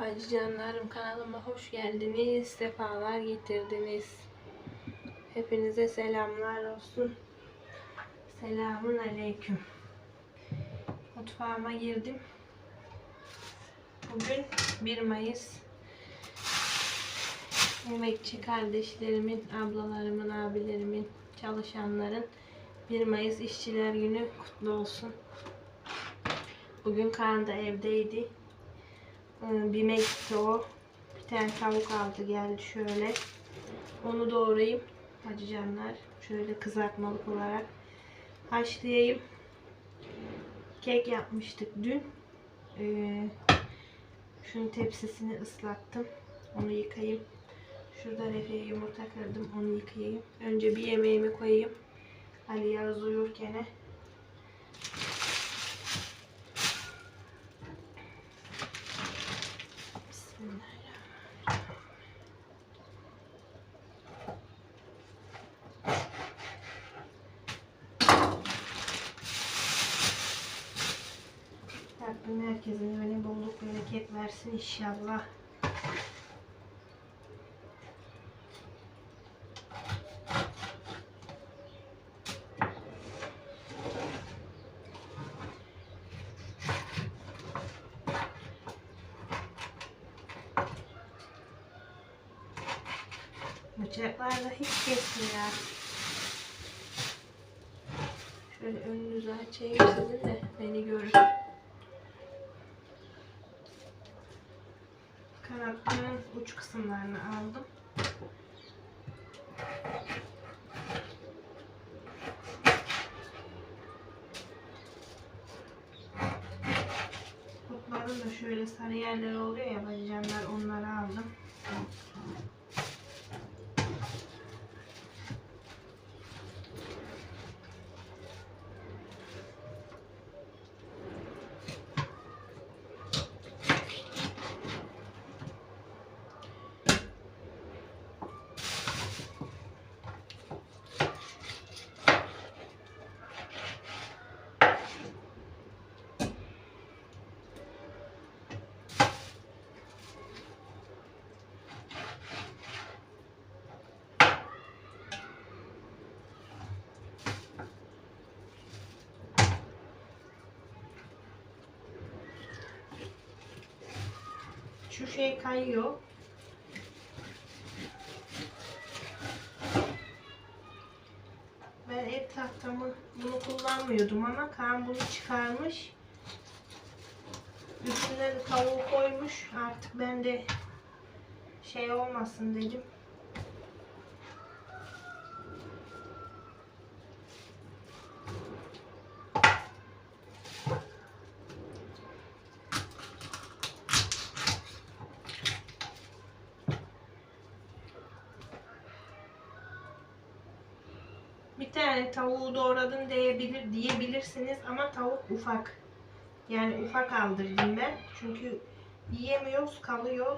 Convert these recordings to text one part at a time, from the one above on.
Bacıcanlarım kanalıma hoş geldiniz. Sefalar getirdiniz. Hepinize selamlar olsun. Selamun aleyküm. Mutfağıma girdim. Bugün 1 Mayıs. Emekçi kardeşlerimin, ablalarımın, abilerimin, çalışanların 1 Mayıs İşçiler Günü kutlu olsun. Bugün Kaan da evdeydi. Ee, Bir mekti o. Bir tane tavuk aldı geldi şöyle. Onu doğrayayım. Hacıcanlar. Şöyle kızartmalık olarak haşlayayım. Kek yapmıştık dün. Ee, şunun tepsisini ıslattım. Onu yıkayayım. Şurada refeye yumurta kırdım. Onu yıkayayım. Önce bir yemeğimi koyayım. Ali Yağız uyurken Rabbim herkesin öyle bolluk bereket versin inşallah. Bıçaklar da hiç kesmiyor. Şöyle önünüzü açayım sizin de beni görün. Kanatların uç kısımlarını aldım. Kurtların da şöyle sarı yerleri oluyor ya bacıcanlar onları aldım. Şu şey kayıyor. Ben ev tahtamı bunu kullanmıyordum ama Kaan bunu çıkarmış. Üstüne de tavuğu koymuş. Artık ben de şey olmasın dedim. Bir tane tavuğu diyebilir diyebilirsiniz ama tavuk ufak. Yani ufak aldırdım ben. Çünkü yiyemiyoruz, kalıyor.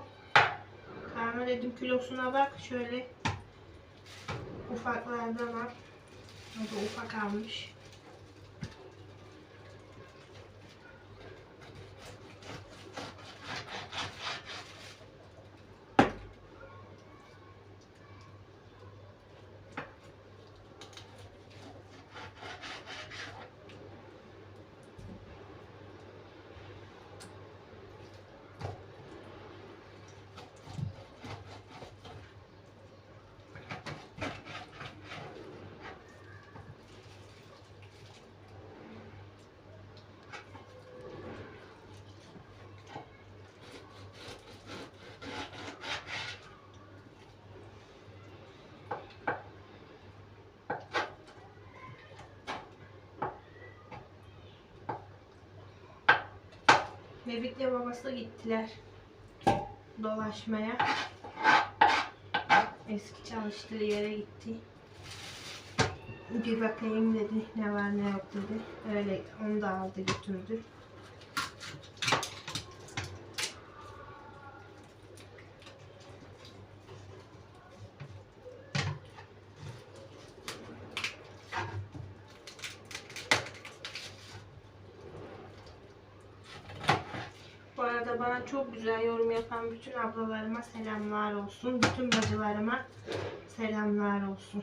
Kaan'a dedim kilosuna bak şöyle ufaklardan al. O da ufak almış. Bebekle babası gittiler dolaşmaya. Eski çalıştığı yere gitti. Bir bakayım dedi. Ne var ne yok dedi. Öyle onu da aldı götürdü. Bu arada bana çok güzel bütün ablalarıma selamlar olsun. Bütün bacılarıma selamlar olsun.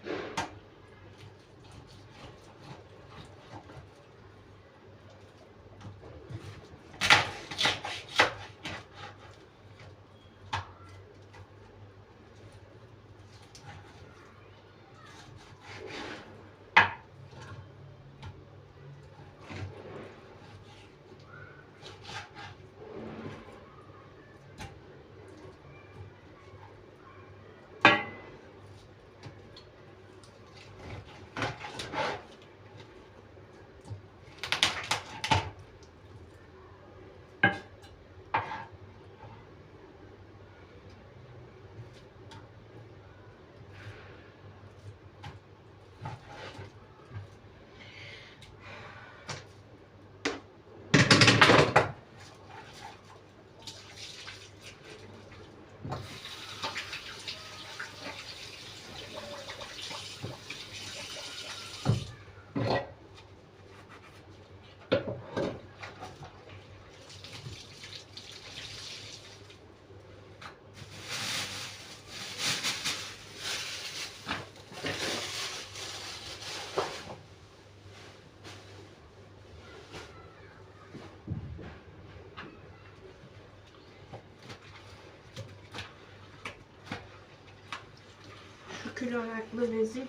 Şu kiloraklı bezim.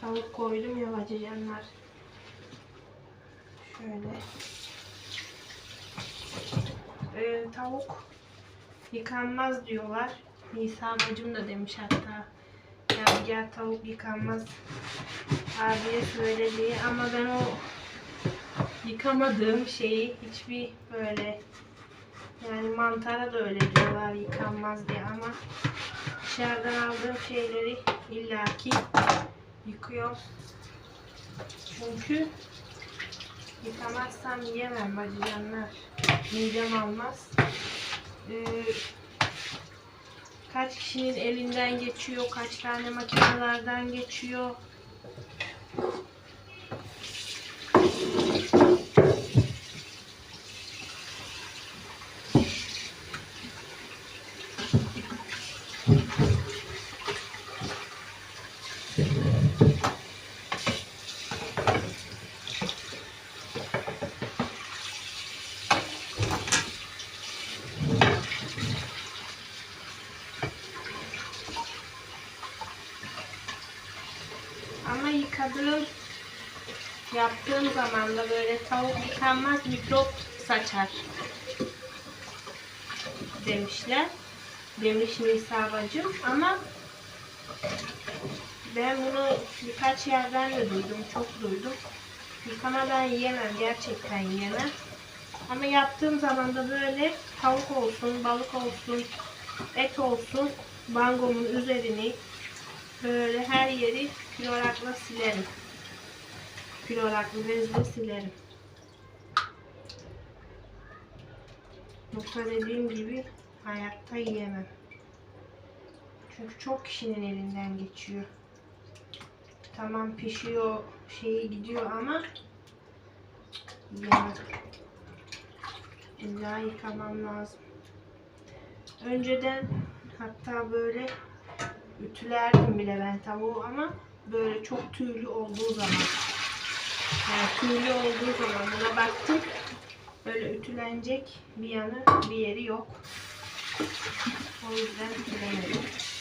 Tavuk koydum ya bacıcanlar. Şöyle. Ee, tavuk yıkanmaz diyorlar. Nisa bacım da demiş hatta. Yani gel tavuk yıkanmaz abiye söyledi ama ben o yıkamadığım şeyi hiçbir böyle yani mantara da öyle diyorlar yıkanmaz diye ama dışarıdan aldığım şeyleri illaki yıkıyorum. Çünkü yıkamazsam yiyemem bacıcanlar. Midem almaz. Ee, kaç kişinin elinden geçiyor, kaç tane makinelerden geçiyor. Ama yıkadığım, yaptığım zaman da böyle tavuk yıkanmaz mikrop saçar demişler. Demiş Nisa bacım ama ben bunu birkaç yerden de duydum, çok duydum. Yıkamadan yiyemem, gerçekten yiyemem. Ama yaptığım zaman da böyle tavuk olsun, balık olsun, et olsun, bangomun üzerini böyle her yeri klorakla silerim. Kloraklı bezle silerim. Yoksa dediğim gibi hayatta yiyemem. Çünkü çok kişinin elinden geçiyor. Tamam pişiyor, şeyi gidiyor ama yiyemem. İlla yıkamam lazım. Önceden hatta böyle ütülerdim bile ben tavuğu ama böyle çok tüylü olduğu zaman yani tüylü olduğu zaman buna baktım böyle ütülenecek bir yanı bir yeri yok. O yüzden ütülemedim.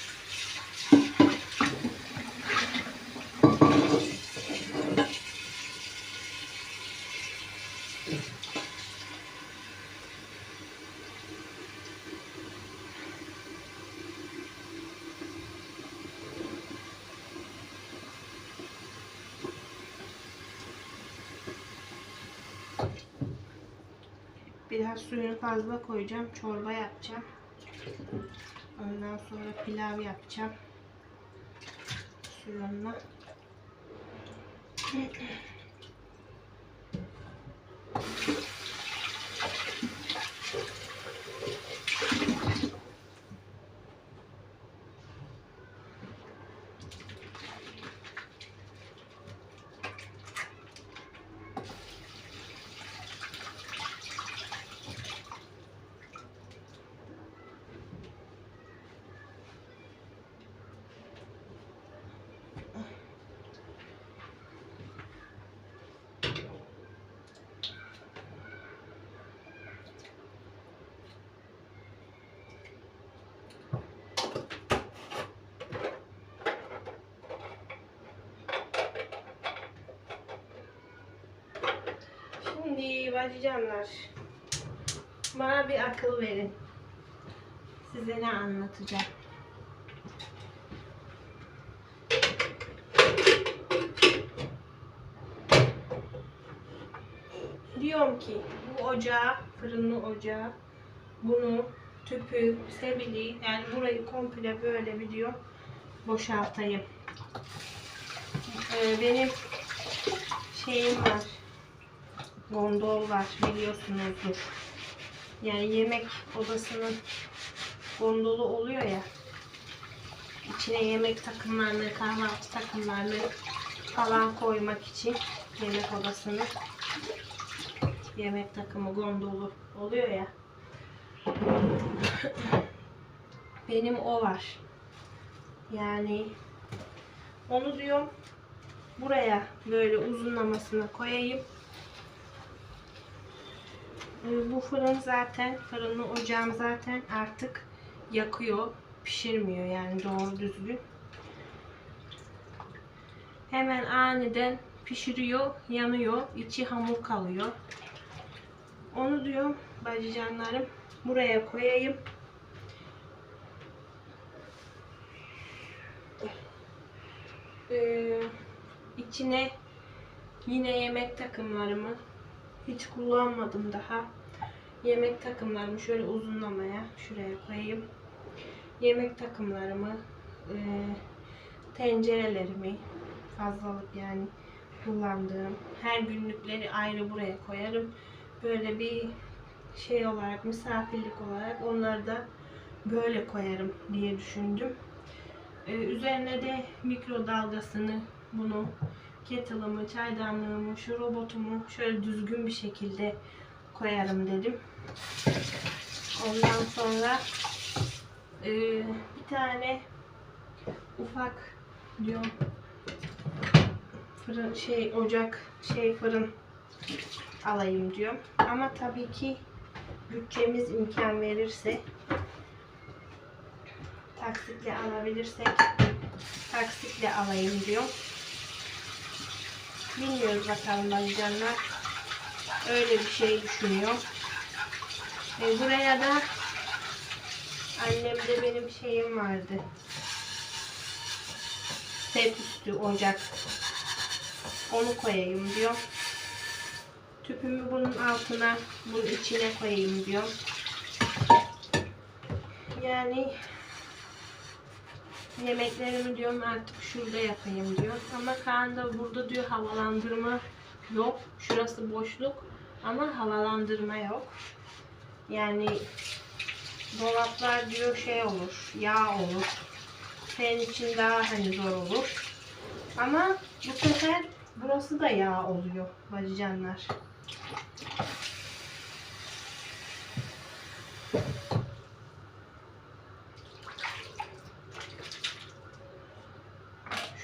Biraz suyunu fazla koyacağım. Çorba yapacağım. Ondan sonra pilav yapacağım. Suyunla. Şimdi bacıcanlar. Bana bir akıl verin. Size ne anlatacağım. Diyorum ki bu ocağı, fırınlı ocağı, bunu, tüpü, sebili yani burayı komple böyle bir diyor boşaltayım. Ee, benim şeyim var. Gondol var biliyorsunuzdur. Yani yemek odasının gondolu oluyor ya. İçine yemek takımlarını, kahvaltı takımlarını falan koymak için yemek odasını yemek takımı gondolu oluyor ya. Benim o var. Yani onu diyorum buraya böyle uzunlamasına koyayım. Ee, Bu fırın zaten, fırınlı ocağım zaten artık yakıyor. Pişirmiyor yani doğru düzgün. Hemen aniden pişiriyor, yanıyor. içi hamur kalıyor. Onu diyorum bacıcanlarım buraya koyayım. Ee, içine yine yemek takımlarımı hiç kullanmadım daha. Yemek takımlarımı şöyle uzunlamaya şuraya koyayım. Yemek takımlarımı, e, tencerelerimi fazlalık yani kullandığım her günlükleri ayrı buraya koyarım. Böyle bir şey olarak misafirlik olarak onları da böyle koyarım diye düşündüm. Ee, üzerine de mikrodalgasını bunu kettle'ımı, çaydanlığımı, şu robotumu şöyle düzgün bir şekilde koyarım dedim. Ondan sonra e, bir tane ufak diyorum fırın şey ocak şey fırın alayım diyorum. Ama tabii ki bütçemiz imkan verirse taksitle alabilirsek taksitle alayım diyor. Bilmiyoruz bakalım bacanlar. Öyle bir şey düşünüyor. E, buraya da annemde benim şeyim vardı. Set üstü ocak. Onu koyayım diyor. Tüpümü bunun altına, bunun içine koyayım diyor. Yani yemeklerimi diyorum artık şurada yapayım diyor. Ama Kaan da burada diyor havalandırma yok. Şurası boşluk ama havalandırma yok. Yani dolaplar diyor şey olur, yağ olur. Senin için daha hani zor olur. Ama bu sefer burası da yağ oluyor bacıcanlar.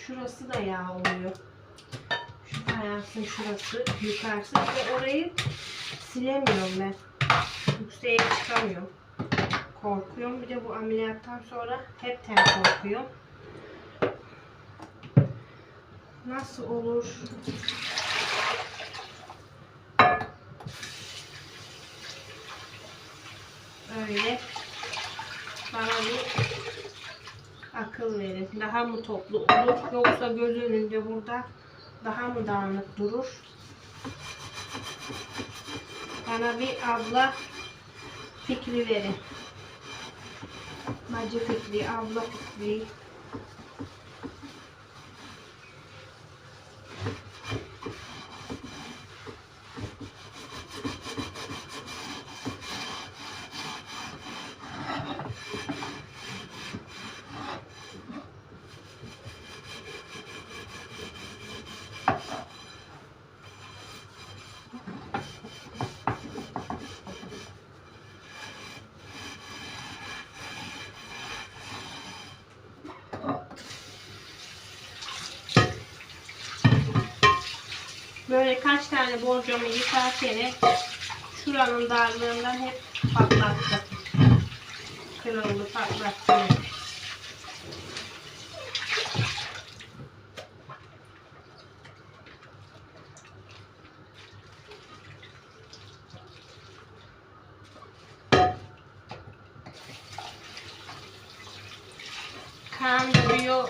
Şurası da yağ oluyor. Şu fayansın şurası, yukarısı ve orayı silemiyorum ben. Yükseğe çıkamıyorum. Korkuyorum. Bir de bu ameliyattan sonra hepten korkuyorum. Nasıl olur? Öyle. Bana bir akıl verin. Daha mı toplu olur yoksa göz önünde burada daha mı dağınık durur? Bana bir abla fikri verin. Bacı fikri, abla fikri. Böyle kaç tane borcamı yıkarken şuranın darlığından hep patlattı. Kırıldı, patlattı. Kaan da diyor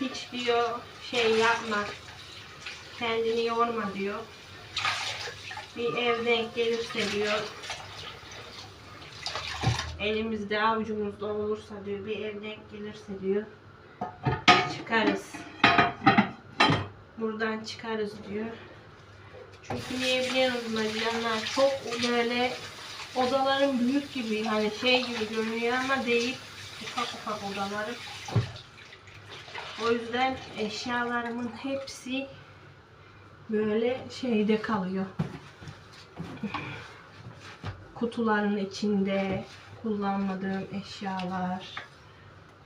hiç diyor şey yapma. Kendini yorma diyor. Bir ev denk gelirse diyor elimizde avucumuzda olursa diyor bir ev denk gelirse diyor çıkarız. Buradan çıkarız diyor. Çünkü niye biliyor musunuz? Çok böyle odaların büyük gibi hani şey gibi görünüyor ama değil. Ufak ufak odaları. O yüzden eşyalarımın hepsi böyle şeyde kalıyor. Kutuların içinde kullanmadığım eşyalar.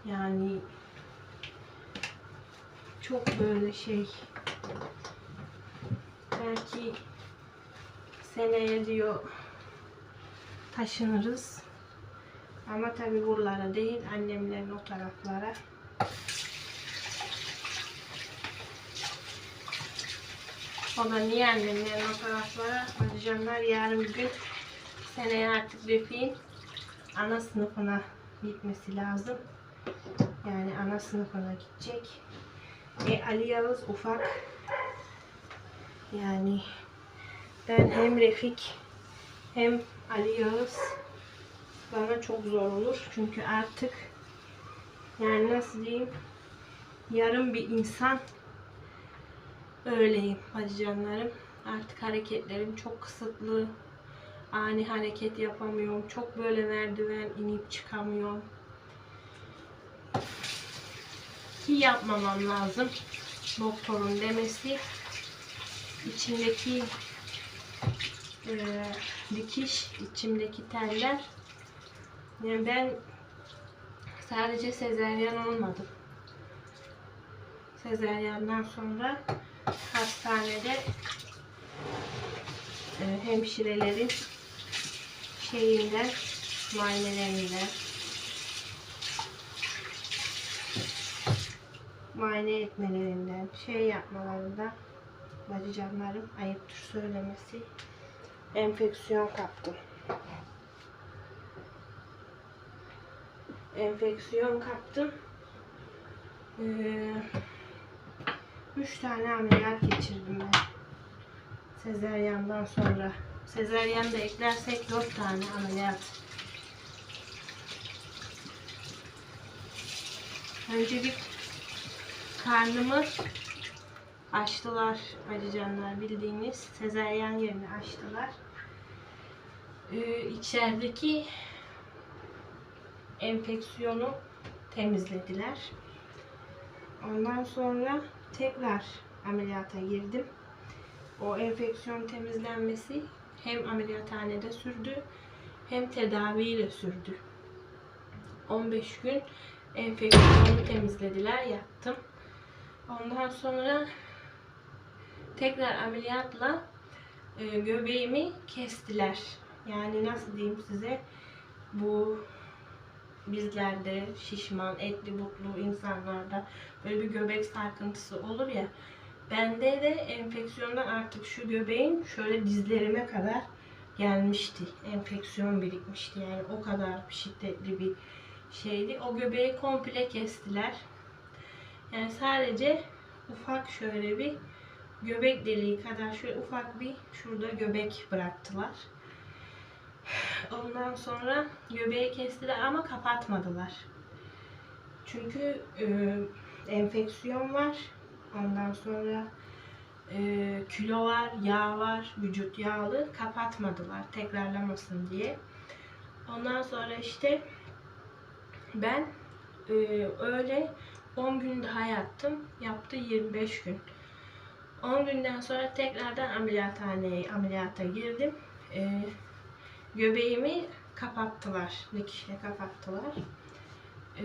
Yani çok böyle şey belki seneye diyor taşınırız. Ama tabi buralara değil annemlerin o taraflara. O da niye annemlerin o taraflara? Hocamlar yarın bir gün seneye artık Refik'in ana sınıfına gitmesi lazım. Yani ana sınıfına gidecek. E, Ali Yağız ufak. Yani ben hem Refik hem Ali Yağız bana çok zor olur. Çünkü artık yani nasıl diyeyim yarım bir insan öyleyim hacı canlarım. Artık hareketlerim çok kısıtlı. Ani hareket yapamıyorum. Çok böyle merdiven inip çıkamıyorum. Ki yapmamam lazım. Doktorun demesi içimdeki e, dikiş, içimdeki teller yani ben sadece sezeryan olmadım. Sezeryandan sonra hastanede e, hemşirelerin şeyinden muayenelerinden muayene etmelerinden şey yapmalarından bacıcanlarım ayıptır söylemesi enfeksiyon kaptım. Enfeksiyon kaptım. Ee, üç tane ameliyat geçirdim ben. Sezeryandan sonra. Sezeryan da eklersek dört tane ameliyat. Önce bir karnımı açtılar acıcanlar bildiğiniz sezeryan yerini açtılar. Ee, içerideki enfeksiyonu temizlediler. Ondan sonra tekrar ameliyata girdim. O enfeksiyon temizlenmesi hem ameliyathanede sürdü hem tedaviyle sürdü. 15 gün enfeksiyonu temizlediler, yattım. Ondan sonra tekrar ameliyatla e, göbeğimi kestiler. Yani nasıl diyeyim size bu bizlerde şişman, etli, butlu insanlarda böyle bir göbek sarkıntısı olur ya. Bende de enfeksiyondan artık şu göbeğim şöyle dizlerime kadar gelmişti. Enfeksiyon birikmişti yani o kadar şiddetli bir şeydi. O göbeği komple kestiler. Yani sadece ufak şöyle bir göbek deliği kadar şöyle ufak bir şurada göbek bıraktılar. Ondan sonra göbeği kestiler ama kapatmadılar. Çünkü e, enfeksiyon var. Ondan sonra e, kilo var, yağ var, vücut yağlı. Kapatmadılar tekrarlamasın diye. Ondan sonra işte ben e, öyle 10 gün daha yattım. Yaptı 25 gün. 10 günden sonra tekrardan ameliyathaneye ameliyata girdim. E, göbeğimi kapattılar. Dikişle kapattılar. E,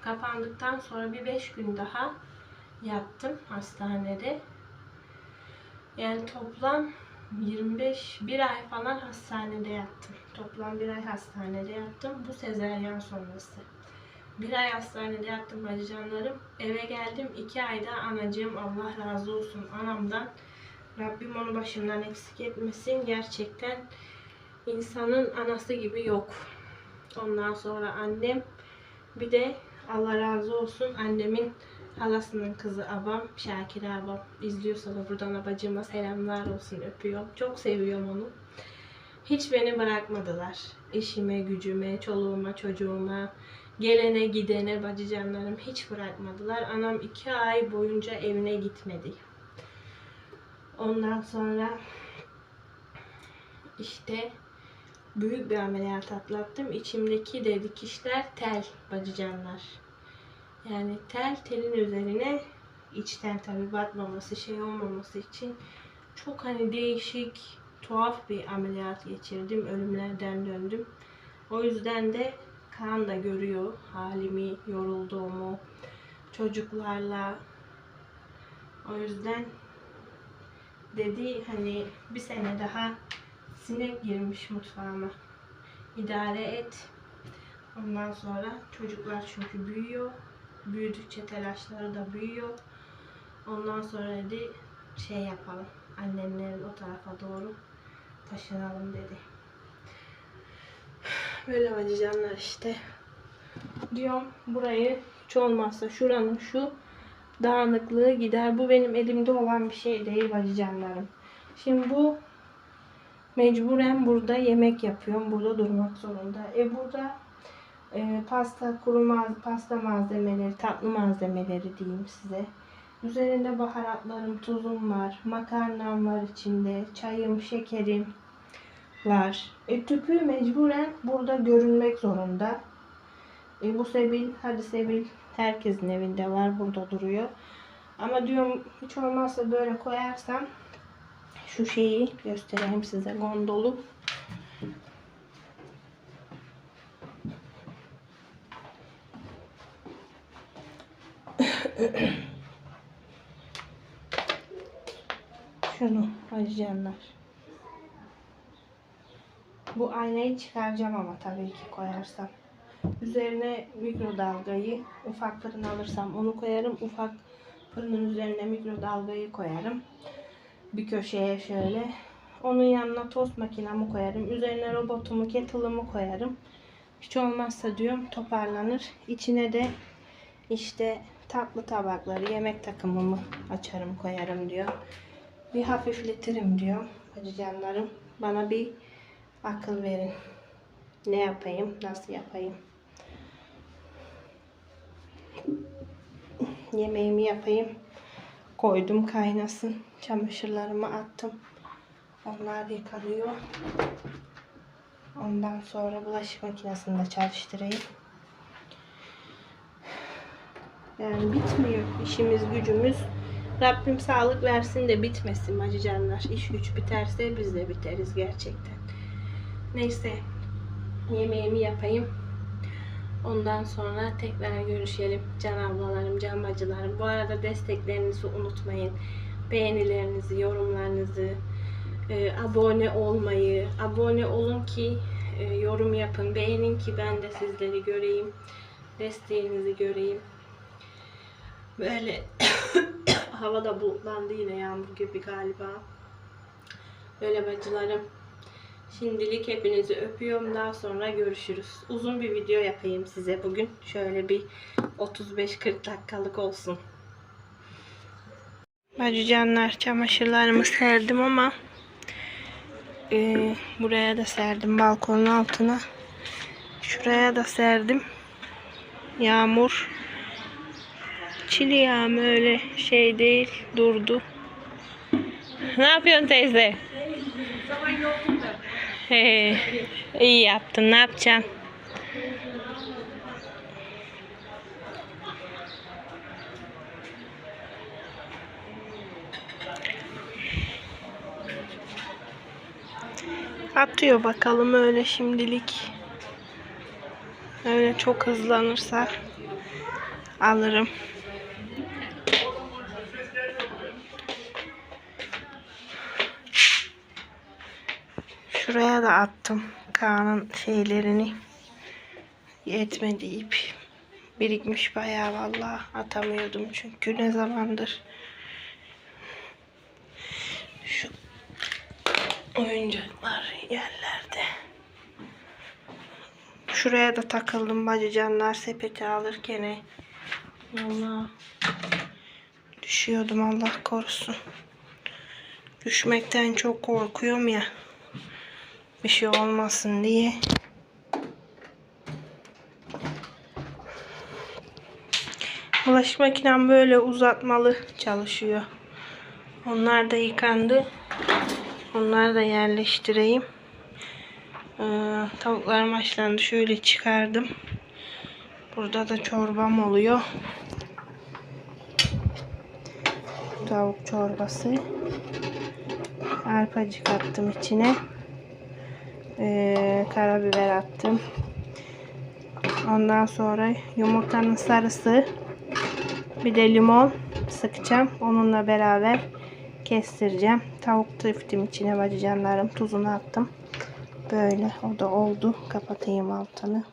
kapandıktan sonra bir 5 gün daha yattım hastanede. Yani toplam 25 bir ay falan hastanede yattım. Toplam bir ay hastanede yattım. Bu sezeryan sonrası. Bir ay hastanede yattım bacıcanlarım. Eve geldim. iki ayda anacığım Allah razı olsun anamdan. Rabbim onu başımdan eksik etmesin. Gerçekten insanın anası gibi yok. Ondan sonra annem Bir de Allah razı olsun annemin halasının kızı abam, Şakir abam. İzliyorsa da buradan abacığıma selamlar olsun öpüyorum. Çok seviyorum onu. Hiç beni bırakmadılar. Eşime, gücüme, çoluğuma, çocuğuma, gelene gidene bacıcanlarım hiç bırakmadılar. Anam iki ay boyunca evine gitmedi. Ondan sonra işte büyük bir ameliyat atlattım. İçimdeki de dikişler tel bacıcanlar. Yani tel telin üzerine içten tabi batmaması şey olmaması için çok hani değişik tuhaf bir ameliyat geçirdim. Ölümlerden döndüm. O yüzden de Kaan da görüyor halimi, yorulduğumu, çocuklarla. O yüzden dedi hani bir sene daha sinek girmiş mutfağıma. İdare et. Ondan sonra çocuklar çünkü büyüyor. Büyüdükçe telaşları da büyüyor. Ondan sonra dedi şey yapalım. Annenlerin o tarafa doğru taşınalım dedi. Böyle bacıcanlar işte. Diyorum burayı hiç olmazsa şuranın şu dağınıklığı gider. Bu benim elimde olan bir şey değil bacıcanlarım. Şimdi bu mecburen burada yemek yapıyorum. Burada durmak zorunda. E burada e, pasta, kuru maz pasta malzemeleri, tatlı malzemeleri diyeyim size. Üzerinde baharatlarım, tuzum var. Makarnam var içinde. Çayım, şekerim var. E, tüpü mecburen burada görünmek zorunda. E, bu Sebil, hadi Sebil herkesin evinde var. Burada duruyor. Ama diyorum hiç olmazsa böyle koyarsam şu şeyi göstereyim size gondolu. Şunu acıyanlar. Bu aynayı çıkaracağım ama tabii ki koyarsam. Üzerine mikrodalgayı ufak fırın alırsam onu koyarım. Ufak fırının üzerine mikrodalgayı koyarım. Bir köşeye şöyle. Onun yanına tost makinamı koyarım. Üzerine robotumu, kettle'ımı koyarım. Hiç olmazsa diyorum toparlanır. İçine de işte tatlı tabakları, yemek takımımı açarım koyarım diyor. Bir hafifletirim diyor. Hacı canlarım bana bir akıl verin. Ne yapayım, nasıl yapayım? Yemeğimi yapayım. Koydum kaynasın. Çamaşırlarımı attım. Onlar yıkanıyor. Ondan sonra bulaşık makinesini de çalıştırayım. Yani bitmiyor işimiz gücümüz. Rabbim sağlık versin de bitmesin acıcanlar. İş güç biterse biz de biteriz gerçekten. Neyse yemeğimi yapayım. Ondan sonra tekrar görüşelim. Can ablalarım, can bacılarım. Bu arada desteklerinizi unutmayın. Beğenilerinizi, yorumlarınızı, e, abone olmayı, abone olun ki e, yorum yapın, beğenin ki ben de sizleri göreyim, desteğinizi göreyim. Böyle hava da bulutlandı yine yağmur gibi galiba. Böyle bacılarım. Şimdilik hepinizi öpüyorum. Daha sonra görüşürüz. Uzun bir video yapayım size bugün. Şöyle bir 35-40 dakikalık olsun. Bacıcanlar çamaşırlarımı serdim ama e, buraya da serdim balkonun altına. Şuraya da serdim. Yağmur. Çili yağmur öyle şey değil. Durdu. Ne yapıyorsun teyze? He, iyi yaptın. Ne yapacaksın? Atıyor bakalım öyle şimdilik. Öyle çok hızlanırsa alırım. Şuraya da attım Kaan'ın şeylerini. Yetmedi ip. Birikmiş bayağı vallahi atamıyordum çünkü ne zamandır. Şu oyuncaklar yerlerde. Şuraya da takıldım bacıcanlar sepeti alırken. Allah. Düşüyordum Allah korusun. Düşmekten çok korkuyorum ya. Bir şey olmasın diye. Bulaşık makinem böyle uzatmalı çalışıyor. Onlar da yıkandı. Onları da yerleştireyim. Ee, tavuklarım haşlandı. Şöyle çıkardım. Burada da çorbam oluyor. Tavuk çorbası. Arpacık attım içine. Ee, karabiber attım. Ondan sonra yumurtanın sarısı. Bir de limon sıkacağım. Onunla beraber kestireceğim. Tavuk tiftim içine bacıcanlarım. Tuzunu attım. Böyle o da oldu. Kapatayım altını.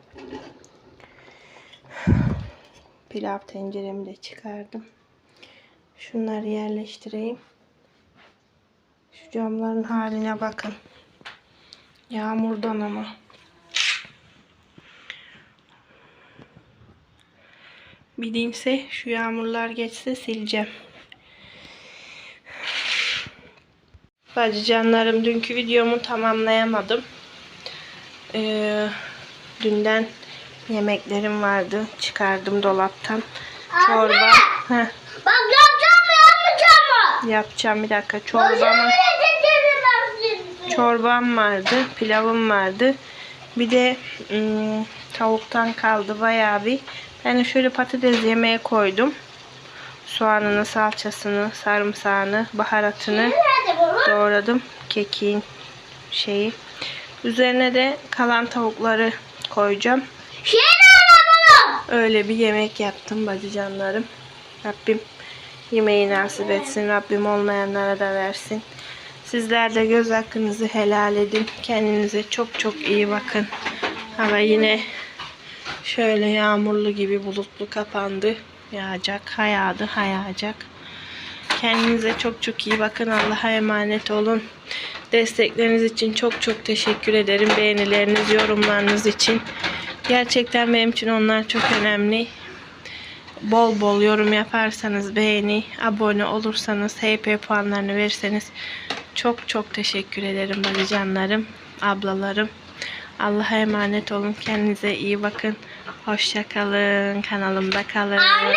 Pilav tenceremi de çıkardım. Şunları yerleştireyim. Şu camların haline bakın. Yağmurdan ama. Bileyimse şu yağmurlar geçse sileceğim. Bacıcanlarım dünkü videomu tamamlayamadım. Ee, dünden yemeklerim vardı. Çıkardım dolaptan. Çorba. Heh, Bak yapacağım mı yapmayacağım mı? yapacağım bir dakika. Çorbamı, çorbam vardı. Pilavım vardı. Bir de ım, tavuktan kaldı bayağı bir. Ben de şöyle patates yemeğe koydum. Soğanını, salçasını, sarımsağını, baharatını doğradım. Kekiğin şeyi. Üzerine de kalan tavukları koyacağım. Öyle bir yemek yaptım bacıcanlarım. Rabbim yemeği nasip etsin. Rabbim olmayanlara da versin. Sizler de göz hakkınızı helal edin. Kendinize çok çok iyi bakın. Hava yine şöyle yağmurlu gibi bulutlu kapandı. Yağacak, ha yağdı, ha yağacak. Kendinize çok çok iyi bakın. Allah'a emanet olun. Destekleriniz için çok çok teşekkür ederim. Beğenileriniz, yorumlarınız için. Gerçekten benim için onlar çok önemli. Bol bol yorum yaparsanız, beğeni, abone olursanız, HP puanlarını verirseniz çok çok teşekkür ederim bacıcanlarım, ablalarım. Allah'a emanet olun. Kendinize iyi bakın. Hoşça kalın. Kanalımda kalın. Anne.